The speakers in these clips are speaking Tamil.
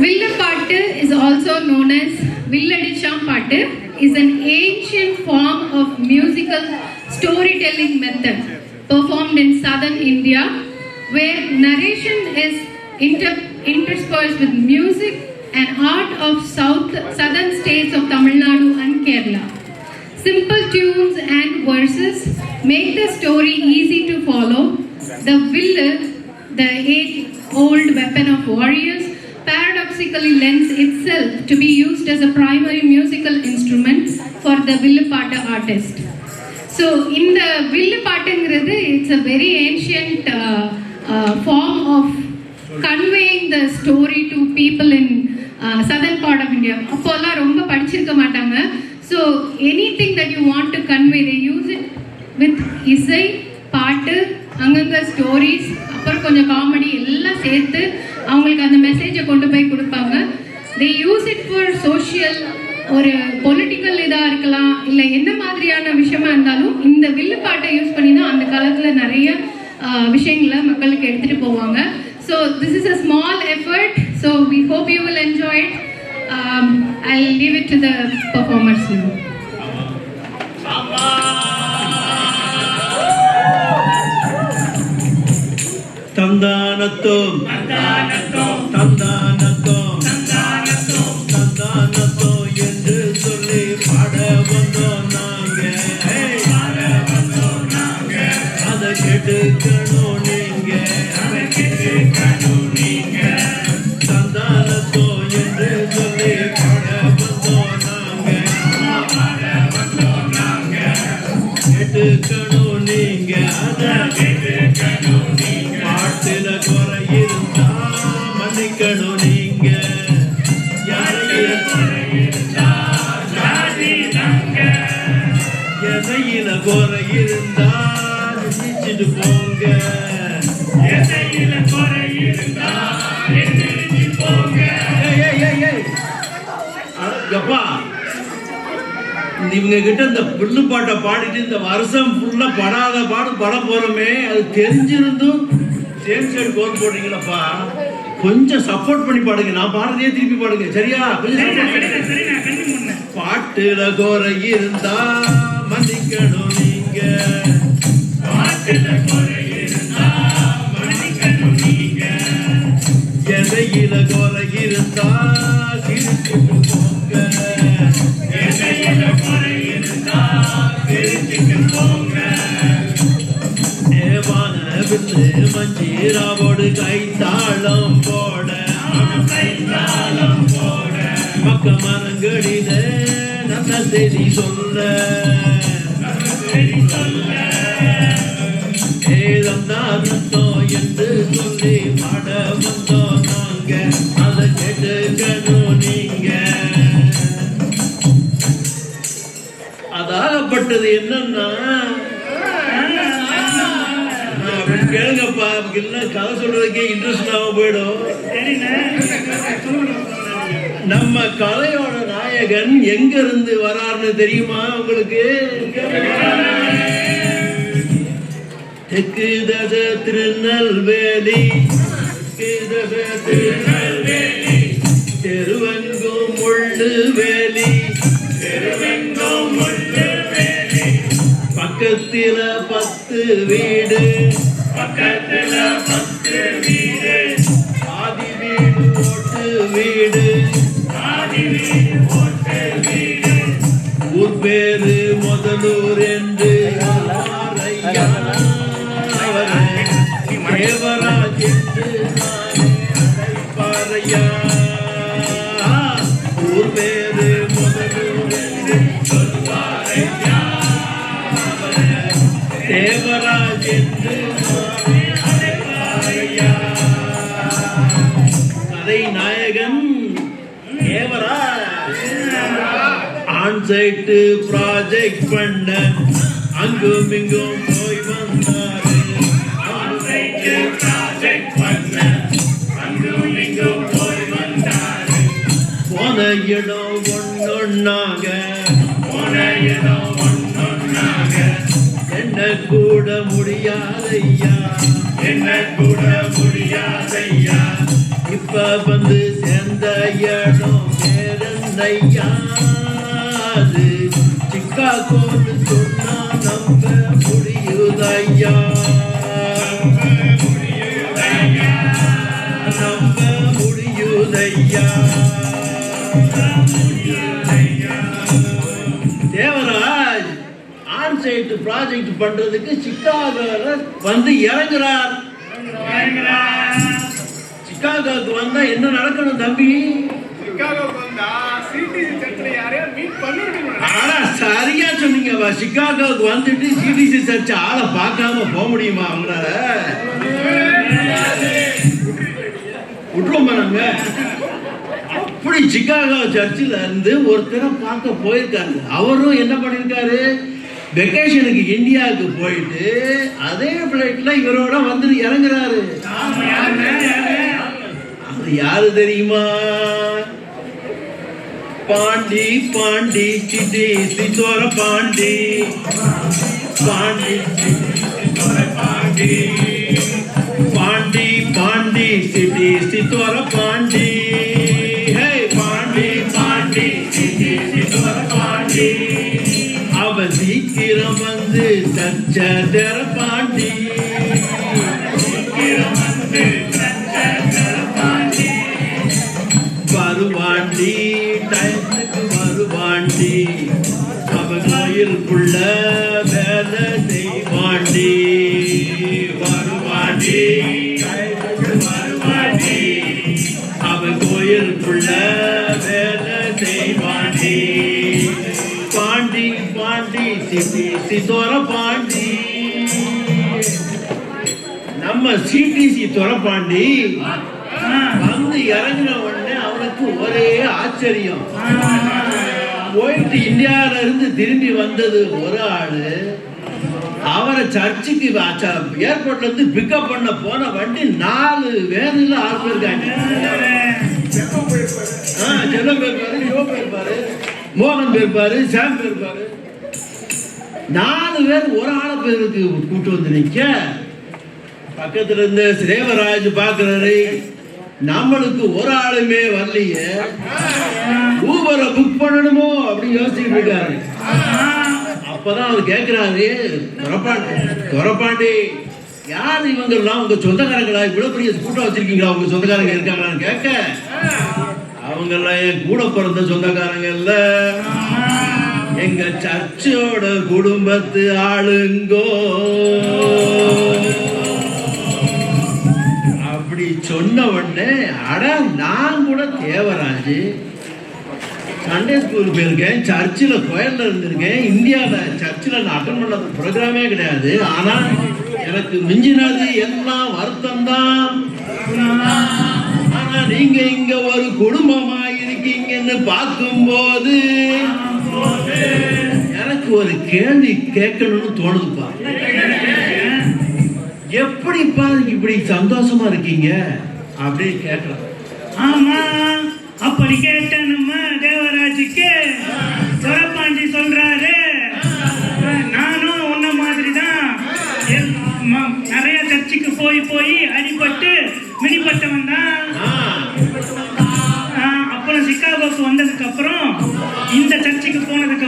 Villapattu is also known as Villadichampattu is an ancient form of musical storytelling method performed in southern India where narration is inter- interspersed with music and art of south southern states of Tamil Nadu and Kerala. Simple tunes and verses make the story easy to follow. The will, the age-old weapon of warriors, paradoxically lends itself to be used as a primary musical instrument for the Villapata artist. So இந்த வில்லு பாட்டுங்கிறது it's a very ancient form of conveying the story to people in southern part of India அப்போல்லாம் ரொம்ப படிச்சிருக்க மாட்டாங்க so anything that you want to convey they use it with இசை பாட்டு அங்கங்கே ஸ்டோரிஸ் அப்புறம் கொஞ்சம் காமெடி எல்லாம் சேர்த்து அவங்களுக்கு அந்த மெசேஜை கொண்டு போய் கொடுப்பாங்க. They use it for social ஒரு பொலிட்டிக்கல் இதாக இருக்கலாம் இல்லை என்ன மாதிரியான விஷயமா இருந்தாலும் இந்த வில்லு பாட்டை யூஸ் பண்ணி தான் அந்த காலத்தில் நிறைய விஷயங்களை மக்களுக்கு எடுத்துகிட்டு போவாங்க. So this is a small effort so we hope you will enjoy it I leave it to the performers you தந்தானத்தோம். தந்தானத்தோம். தந்தானத்தோம் இந்த இவங்க கிட்ட இந்த புல்லு பாட்டை பாடிட்டு இந்த வருஷம் ஃபுல்லா படாத பாடு பட போறோமே. அது தெரிஞ்சிருந்தும் சேம் சைடு கோல் போடுறீங்களப்பா. கொஞ்சம் சப்போர்ட் பண்ணி பாடுங்க. நான் பாடுறதே திருப்பி பாடுங்க. சரியா? கொஞ்சம். பாட்டுல குறை இருந்தா மன்னிக்கணும் நீங்க. நல்ல சொல்ல ஏதம் தானத்தோம் என்று சொல்லி பாட வந்தோம் நாங்க அதை கேட்டுக்கணும் நீங்க. அதாகப்பட்டது என்னன்னா கேளுங்கப்பா என்ன கதை சொல்றதுக்கே இன்ட்ரெஸ்ட் ஆக போயிடும். நம்ம கதையோட நாயகன் எங்க இருந்து வரார்னு தெரியுமா உங்களுக்கு? தெற்கு தச திருநெல்வேலி தெற்கு தச திருநெல்வேலி தெருவெங்கும் முள்ளு வேலி பக்கத்தில பத்து வீடு பக்கத்தில பத்து வீடு. ஆதி வீடு ஓட்டு வீடு. கதை நாயகன் தேவராஜ். ஆன்சைட்டு ப்ராஜெக்ட் பண்ண அங்கும் இங்கும் போய் வந்தாரு. ஆன்சைட்டு ப்ராஜெக்ட் பண்ண அங்கும் இங்கும் போய் போன இடம் ஒன்னொன்னாக போன இடம் ஒன்று என்ன கூட முடியாதையா என்ன கூட முடியாதையா இப்ப வந்து சேர்ந்த இடம் வேறெந்தையா அது சிக்காகோன்னு சொன்னா நம்ப முடியுதையா நம்ப முடியுதையா தேவராஜ் ஆன்சைட் ப்ராஜெக்ட் பண்றதுக்கு சிக்காகோல வந்து இறங்குறார். சிக்காகோக்கு வந்தா என்ன நடக்கணும் தம்பி? சரியா சொன்னீங்கப்பா. சிக்காகோக்கு வந்துட்டு சிடிசி சர்ச் ஆளை பார்க்காம போக முடியுமா அவங்களால விட்டுருவோமா நாங்க? அப்படி சிக்காகோ சர்ச்சில் இருந்து ஒருத்தரை பார்க்க போயிருக்காரு. அவரும் என்ன பண்ணியிருக்காரு வெக்கேஷனுக்கு இந்தியாவுக்கு போயிட்டு அதே பிளைட்ல இவரோட வந்து இறங்குறாரு. அது யாரு தெரியுமா? பாண்டி பாண்டி சிட்டி சித்தோர பாண்டி. பாண்டி பாண்டி பாண்டி. சிடிசி தொலைப்பாண்டி. வந்து இறங்கின உடனே அவனுக்கு ஒரே ஆச்சரியம். போயிட்டு இந்தியாவில இருந்து திரும்பி வந்தது ஒரு ஆளு. அவரை சர்ச்சுக்கு ஏர்போர்ட்ல இருந்து பிக்கப் பண்ண போன வண்டி நாலு வேதில ஆறு பேர் இருக்காங்க ஆ, செல்லம் போயிருப்பாரு யோ போயிருப்பாரு மோகன் பேர்பாரு சாம் பேர்பாரு. நாலு பேர் ஒரு ஆளை பேருக்கு கூட்டு வந்து நிக்க. பக்கத்துல இருந்து சேவராஜ் பாக்குறாரு நம்மளுக்கு ஒரு ஆளுமே வரலையே. ஊபரை புக் பண்ணணுமோ அப்படின்னு யோசிச்சுட்டு இருக்காரு. அப்பதான் அவர் கேக்குறாரு துரப்பாண்டி துரப்பாண்டி யார் இவங்க எல்லாம் உங்க சொந்தக்காரங்களா? இவ்வளவு பெரிய கூட்டம் வச்சிருக்கீங்களா? உங்க சொந்தக்காரங்க இருக்காங்களான்னு கேட்க அவங்க எல்லாம் என் கூட பிறந்த சொந்தக்காரங்க இல்ல. எங்க சர்ச்சோட குடும்பத்து ஆளுங்கோ. அப்படி சொன்ன உடனே அட நான் கூட தேவராஜ். சண்டே ஸ்கூல் போயிருக்கேன் சர்ச்சில் கோயிலில் இருந்திருக்கேன் இந்தியாவில் சர்ச்சில் நான் அட்டன் பண்ணது ப்ரோக்ராமே கிடையாது. ஆனால் எனக்கு மிஞ்சினது எல்லாம் வருத்தம் தான் ஆனால் நீங்கள் இங்கே ஒரு குடும்பமாக இருக்கீங்கன்னு பார்க்கும்போது எனக்கு ஒரு கேள்வி கேட்கணும்னு தோணுதுப்பா. எப்படிப்பா இப்படி சந்தோஷமா இருக்கீங்க? அப்படின்னு கேட்கலாம் ஆமா அப்படி கேட்ட நம்ம தேவராஜுக்கு. துரப்பாண்டி சொல்றாரு. நானும் உன்ன மாதிரி தான் நிறைய சர்ச்சுக்கு போய் போய் அடிபட்டு மிடிப்பட்டவன் தான். அப்புறம் சிக்காகோக்கு வந்ததுக்கு அப்புறம் இந்த சர்ச்சுக்கு போனதுக்கு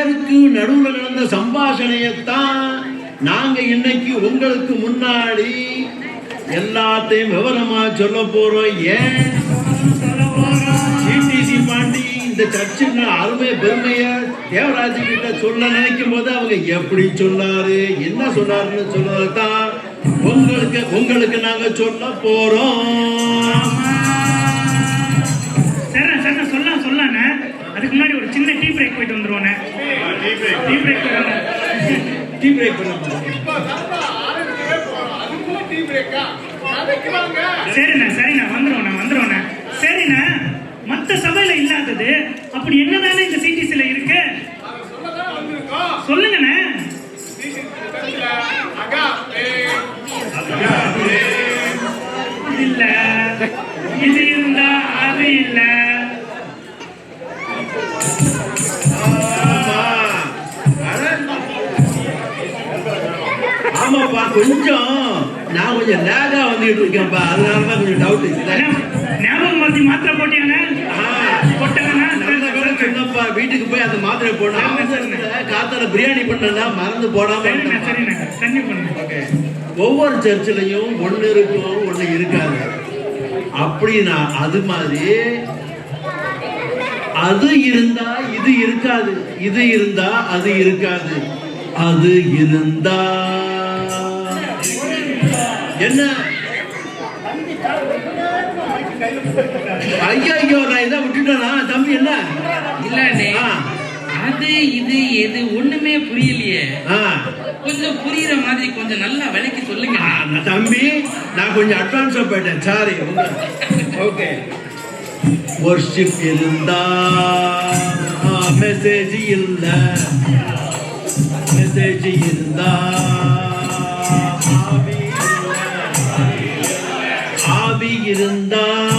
பேருக்கு நடுவில் நடந்த சம்பாஷணையத்தான் நாங்க இன்னைக்கு உங்களுக்கு முன்னாடி எல்லாத்தையும் விவரமா சொல்ல போறோம். ஏன்? சொல்ல சிடிசி பாண்டி இந்த சர்ச்சின் அருமை பெருமைய தேவராஜ் கிட்ட சொல்ல நினைக்கும் போது அவங்க எப்படி சொன்னாரு என்ன சொன்னாருன்னு சொன்னதான் உங்களுக்கு உங்களுக்கு நாங்க சொல்ல போறோம். டீ பிரேக் டீ பிரேக் சரிண்ணே சரிண்ணே மற்ற சபையில இல்லாதது அப்படி என்னதானே இந்த சிடிசில இருக்கு? அதை சொல்லுங்கண்ணே. இல்ல இது இருந்தா அது இல்லை. கொஞ்சம் நான் கொஞ்சம் லேகா வந்துட்டு இருக்கேன்ப்பா. அதனால தான் கொஞ்சம் டவுட் ஞாபகம் மருத்தி மாத்திரை வேலை சொன்னப்பா வீட்டுக்கு போய் அந்த மாத்திரை அவசரத்துல காத்தால பிரியாணி பண்ணனா மறந்து போடாம. ஒவ்வொரு சர்ச்சிலையும் ஒண்ணு இருக்கும் ஒண்ணு இருக்காது. அப்படின்னா அது மாதிரி அது இருந்தா இது இருக்காது இது இருந்தா அது இருக்காது. அது இருந்தா என்ன? ஐயா ஐயோ நான் இதை விட்டுட்டேனா? தம்பி என்ன? இல்லண்ணே. அது இது எது ஒண்ணுமே புரியலையே. கொஞ்சம் புரியுற மாதிரி கொஞ்சம் நல்லா விளக்கி சொல்லுங்க. தம்பி நான் கொஞ்சம் அட்வான்ஸா போயிட்டேன். Sorry okay. ஒர்ஷிப் இருந்தா மெசேஜ் இல்ல. மெசேஜ் இருந்தா ஆவி ஆவி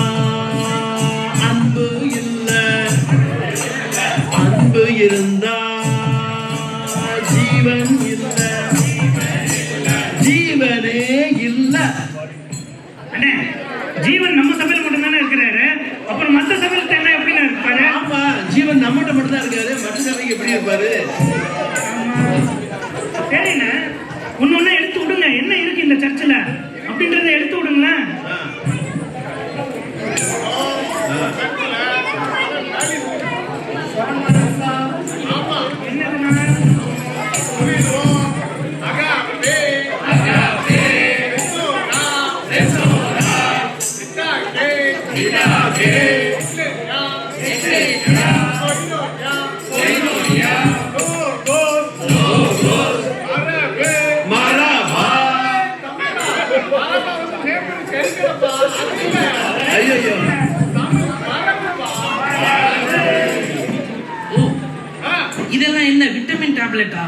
டேப்லெட்டா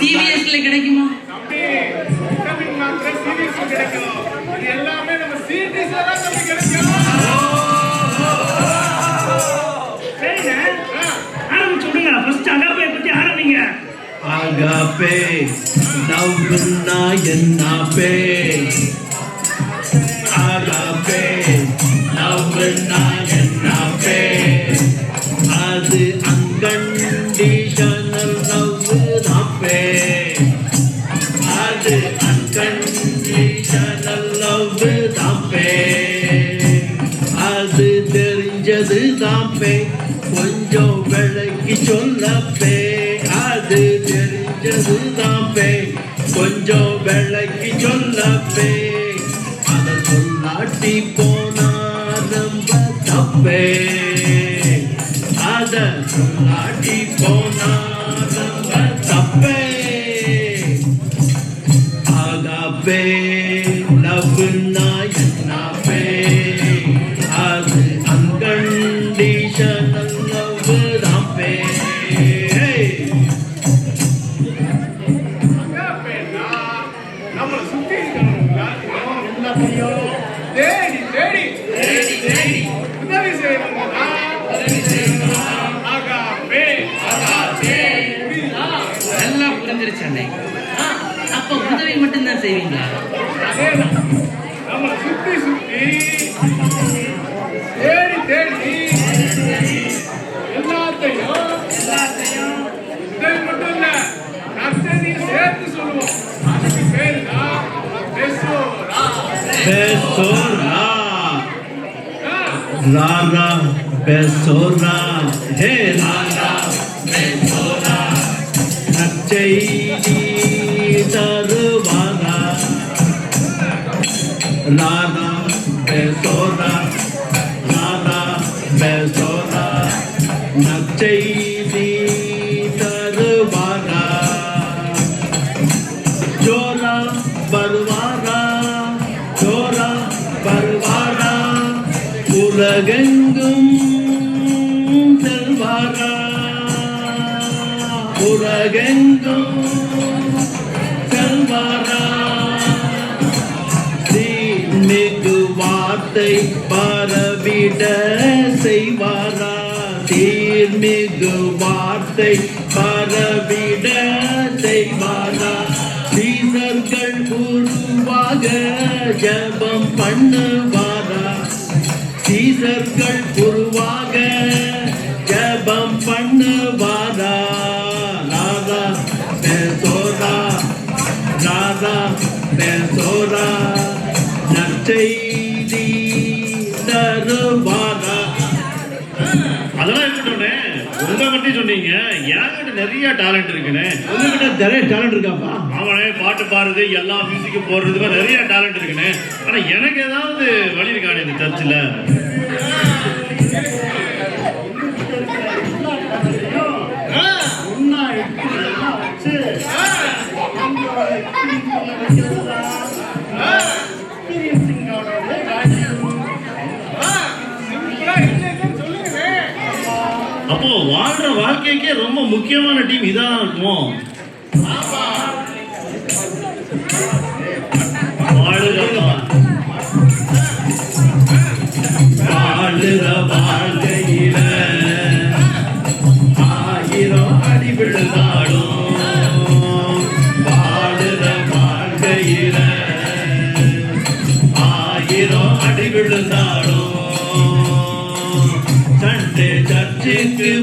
சிவிஎஸ்ல கிடைக்குமா? தம்பி, விட்டமின் மாத்திரை தெரிஞ்சது தான் கொஞ்சம் விளக்கி சொல்லப்பே அது தெரிஞ்சது தான் கொஞ்சம் விளக்கி சொல்லப்பே அதை சொல்லாட்டி போனா ரொம்ப தப்பே. அதை சொல்லாட்டி போனா மட்டும்தான் செய்வீங்களா நம்மளை சுத்தி சுத்தி தேடி தேடி எல்லாத்தையும் எல்லாத்தையும் இது மட்டும் இல்ல நர்சரியும் சேர்த்து சொல்லுவோம். அதுக்கு பேரு தான் பெசோரா பெசோரா ராரா பெசோரா ஹே ராரா உலகெங்கும் செல்வாரா தீமிகு வார்த்தை பரவிட செய்வாரா? தீர்மிகு வார்த்தை பரவிட செய்வாரா? சீசர்கள் உருவாக ஜபம் பண்ணுவாரா? சீசர்கள் உருவாக என்கிட்ட நிறைய டேலண்ட் இருக்குண்ணே உங்ககிட்ட நிறைய டேலண்ட் இருக்காப்பா? அவனே பாட்டு பாடுறது எல்லா மியூசிக் போடுறது மாதிரி நிறைய டேலண்ட் இருக்குண்ணே ஆனா எனக்கு ஏதாவது வழி இருக்கானே இந்த சர்ச்சில் சிம்பிளா வாழ்ற வாழ்க்கைக்கே ரொம்ப முக்கியமான டீம் இதான் இருக்கும்? வாழுகிறதா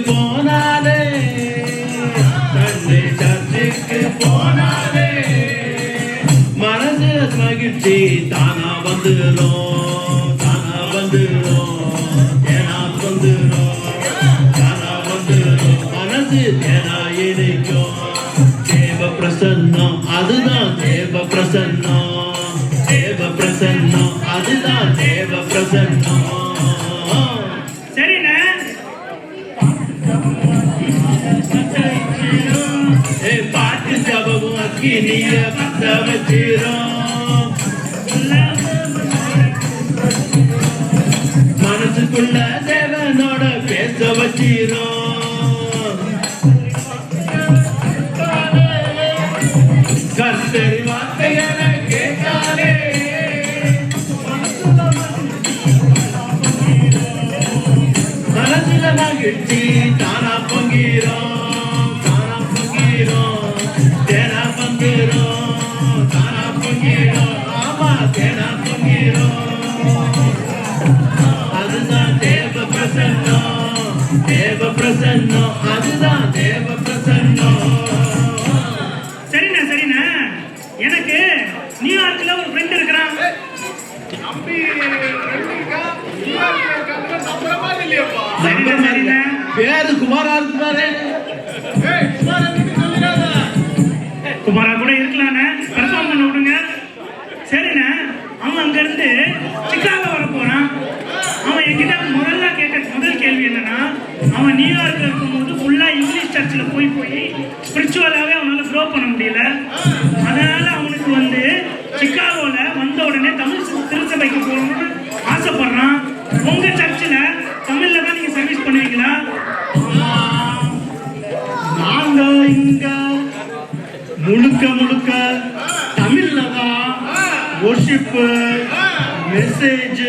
போனாலே தந்தை சர்ச்சுக்கு போனாலே மனசு மகிழ்ச்சி தானா வந்துரும் தானா வந்துரும் ஏனா வந்துரும் தானா வந்துரும். மனசு ஏனா இணைக்கும் தேவ பிரசன்னம் அதுதான் தேவ பிரசன்னம் தேவ பிரசன்னம் அதுதான் தேவ பிரசன்னம். ஜபமும் அக்கினிய பத்த வச்சிரும் மனசுக்குள்ள தேவனோட பேச வச்சிரும் சர்ச்சில் போய் போய் ஸ்பிரிச்சுவலாகவே அவனால் ஃப்ளோ பண்ண முடியல. அதனால் அவனுக்கு வந்து சிக்காகோவில் வந்த உடனே தமிழ் திருச்சபைக்கு போகணும்னு ஆசைப்படுறான். உங்கள் சர்ச்சில் தமிழில் தான் நீங்கள் சர்வீஸ் பண்ணுவீங்களா? நாங்க இங்கே முழுக்க முழுக்க தமிழில் தான் ஒர்ஷிப்பு மெசேஜ்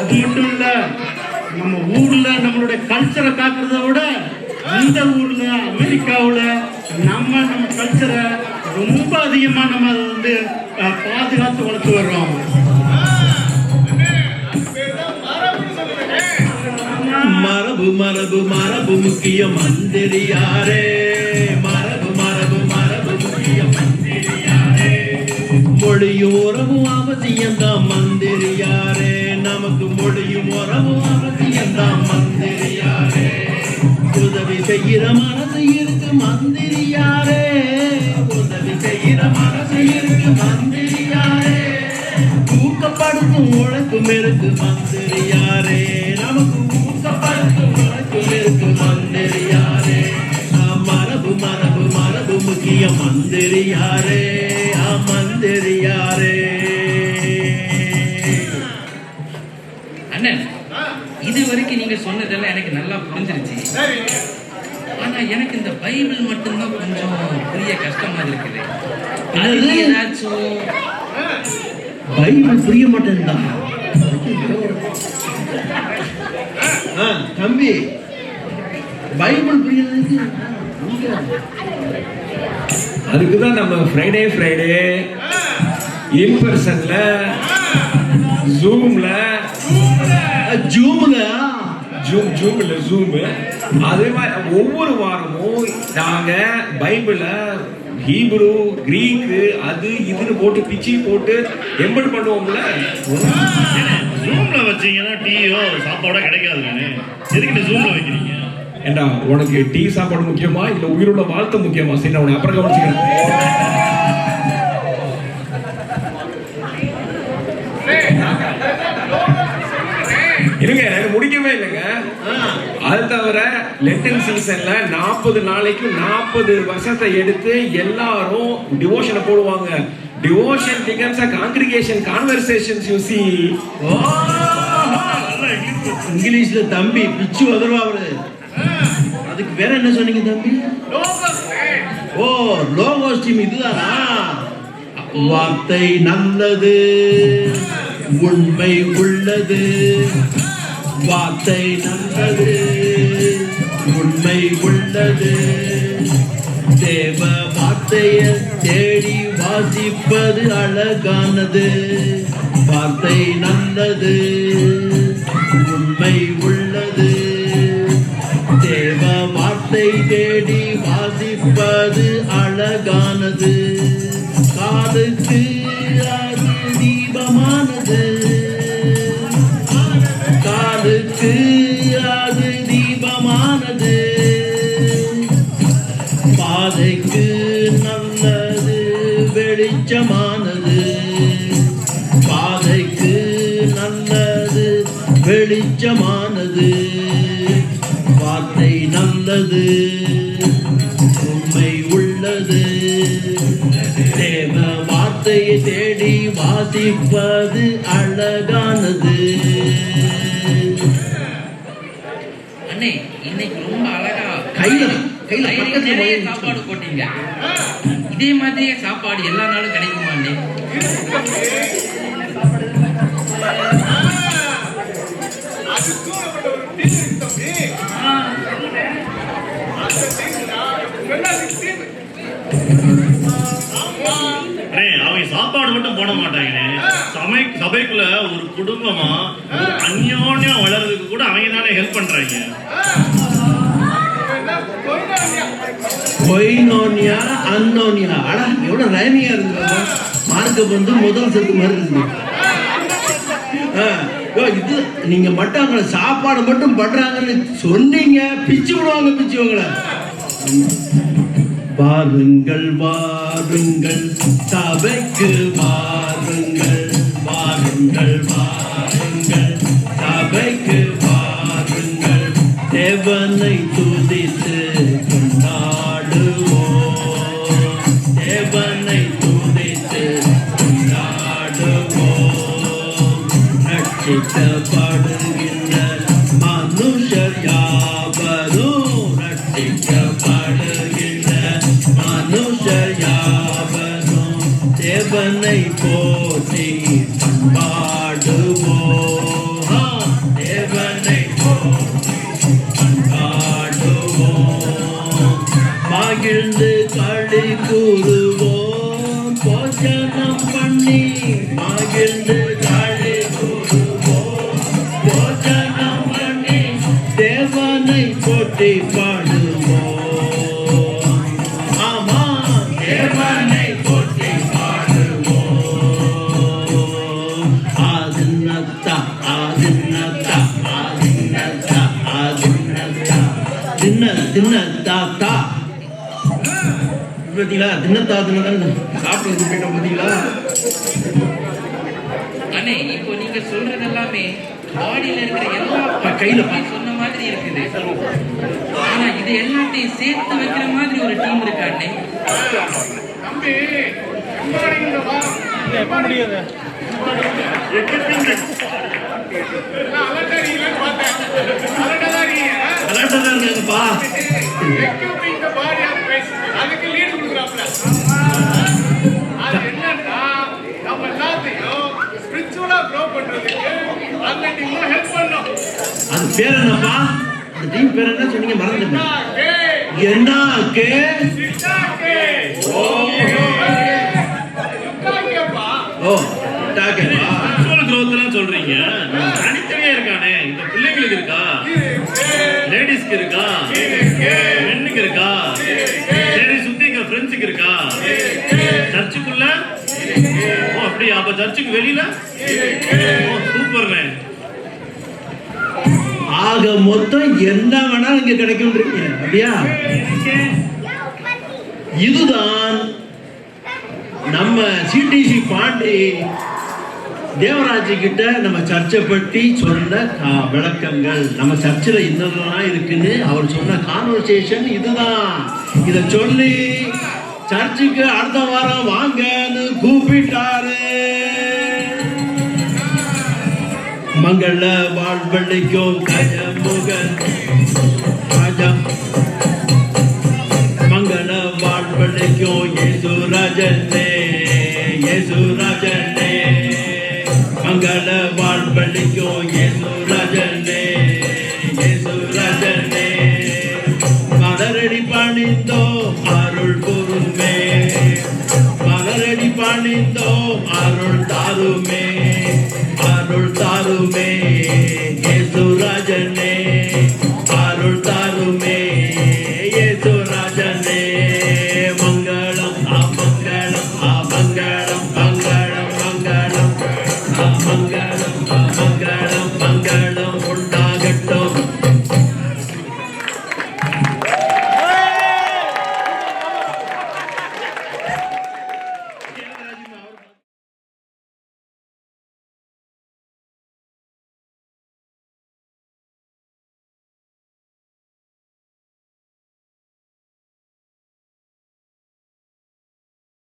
அது மட்டும் இல்லை நம்ம ஊரில் நம்மளுடைய கல்ச்சரை காக்குறத விட அந்த ஊர்ல அமெரிக்காவில் நம்ம நம்ம கல்ச்சரை ரொம்ப அதிகமாக நம்ம அதை வந்து பாதுகாத்து வளர்த்து வர்றோம். மரபு மரபு மரபு முக்கிய மந்திரியாரே. மரபு மரபு மரபு முக்கிய மந்திரியாரே. மொழியோரமும் உறவும் அவசியம்தான். செய்கிற மனசு இருக்கு மந்திரியாரே. உதவி செய்கிற மனசு இருக்கு மந்திரியாரே. ஊக்கப்படுத்தும் உழைப்பும் இருக்கு மந்திரியாரே. நமக்கு ஊக்கப்படுத்தும் உழைப்பும் இருக்கு மந்திரியாரே. மரபு மரபு மரபு முக்கிய மந்திரியாரே. மந்திரியாரே. அண்ணன் இது வரைக்கும் நீங்க சொன்னதெல்லாம் எனக்கு நல்லா புரிஞ்சிருச்சு. சரி ஆனா எனக்கு இந்த பைபிள் மட்டும்தான் கொஞ்சம் புரிய கஷ்டமா இருக்குது? அதுக்கு ஏதாச்சும் பைபிள் புரிய மாட்டேன்டா. ஆ, தம்பி பைபிள் புரியறதுக்கு அதுக்கு தான் நம்ம ஃப்ரைடே ஃப்ரைடே இன் பர்சன்ல ஜூம்ல ஜூமுங்க ஜூம் ஜூம் இல்ல ஜூம் அதே மாதிரி ஒவ்வொரு வாரமும் நாங்க பைபிள ஹீப்ரு கிரீக்கு அது இதுன்னு போட்டு பிச்சி போட்டு எம்பட் பண்ணுவோம்ல. ஜூம்ல வச்சீங்கன்னா டீயோ சாப்பாடோ கிடைக்காதுங்க எதுக்கு ஜூம்ல வைக்கிறீங்க? ஏண்டா உனக்கு டீ சாப்பாடு முக்கியமா? இல்ல உயிருள்ள வாழ்த்து முக்கியமா? சரி நான் உன்னை அப்புறம் கவனிச்சுக்கிறேன். இருங்க எனக்கு முடிக்கவே இல்லைங்க. அது தவிர லெட்டன் சீசன்ல நாற்பது நாளைக்கு நாற்பது வருஷத்தை எடுத்து எல்லாரும் டிவோஷனை போடுவாங்க. Devotion becomes a congregation conversations you see இங்கிலீஷ்ல தம்பி பிச்சு உதருவா அவரு. அதுக்கு வேற என்ன சொன்னீங்க தம்பி? ஓ லோகோஸ் டீம் இதுதானா? வார்த்தை நல்லது உண்மை உள்ளது. வார்த்தை நல்லது உண்மை உள்ளது. தேவ வார்த்தைய தேடி வாசிப்பது அழகானது. வார்த்தை நல்லது உண்மை உள்ளது. தேவ வார்த்தை தேடி வாசிப்பது அழகானது. காலுக்கு பாதைக்கு நல்லது வெளிச்சமானது. பாதைக்கு நல்லது வெளிச்சமானது. வார்த்தை நல்லது உண்மை உள்ளது. தேவ வார்த்தையை தேடி வாசிப்பது அழகானது. அண்ணே இன்னைக்கு ரொம்ப அழகா கையில, கையில நிறைய சாப்பாடு போட்டீங்க. இதே மாதிரியே சாப்பாடு எல்லா நாளும் கிடைக்குமா அண்ணே? அதுக்கும் நம்மளோட ஒரு டீம் இருக்கு தம்பி அந்த டீம்ல பெண்ணாசி டீம் அண்ணே, அவங்க சாப்பாடு மட்டும் போட மாட்டாங்கண்ணே. சமை சபைக்குள்ள ஒரு குடும்பமா அந்யோன்யம் வளர்றதுக்கு கூட அவங்க தானே ஹெல்ப் பண்றாங்க. கொய்னோனியா அன்னோனியா. அட எவ்வளவு ரயனியா இருக்கு மார்க்க வந்து முதல் செத்து மாதிரி இருக்குது ஆ, இது நீங்க மட்டும் அவங்கள சாப்பாடு மட்டும் பண்றாங்கன்னு சொன்னீங்க. பிச்சு விடுவாங்க பிச்சு வாருங்கள் வாருங்கள். சபைக்கு வாருங்கள் வாருங்கள் வாருங்கள். சபைக்கு வாருங்கள். தேவனை ரட்சிக்கப்படுகின்ற மனுஷர் யாவரும் ரட்சிக்கப்படுகின்ற மனுஷர் யாவரும் தேவனை போற்றி பண்பாடுவோம் பார்த்தீங்களா தின்னத்தா தின்னதான் சாப்பிடுறது போயிட்டோம் பார்த்தீங்களா அண்ணே இப்போ நீங்க சொல்றது எல்லாமே பாடியில இருக்கிற எல்லா கையில சொன்ன மாதிரி இருக்குது ஆனா இது எல்லாத்தையும் சேர்த்து வைக்கிற மாதிரி ஒரு டீம் இருக்கா அண்ணே தம்பி எம்பாடி இந்த என்னன்னா நம்ம எல்லாத்தையும் ஸ்பிரிச்சுவலா க்ரோ பண்றதுக்கு அந்த டீம் ஹெல்ப் பண்ணோம் அது பேர் என்னப்பா? அந்த டீம் பேர் என்ன சொன்னீங்க மறந்துட்டேன். என்ன கே? ஓ டாக்கேப்பா சொல்றீங்க. தனித்தனியா இருக்கானே. இந்த பிள்ளைங்களுக்கு இருக்கா? லேடிஸ்க்கு இருக்கா? அப்ப சர்ச்சுக்கு வெளியில? சூப்பர்ண்ணே ஆக மொத்தம் என்ன வேணாலும் இங்க கிடைக்கும்ன்றீங்க. அப்படியா? இதுதான் நம்ம சிடிசி பாண்டி தேவராஜ் கிட்ட நம்ம சர்ச்சை பற்றி சொன்ன விளக்கங்கள். நம்ம சர்ச்சில் இன்னதெல்லாம் இருக்குன்னு அவர் சொன்ன கான்வர்சேஷன் இதுதான். இதை சொல்லி சர்ச்சுக்கு அடுத்த வாரம் வாங்கன்னு கூப்பிட்டாரு. மங்கள வாழ்வழிக்கும் கஜமுகன். ராஜா மங்கள வாழ்வழிக்கும் இயேசுராஜனே இயேசுராஜனே. மங்கள I learned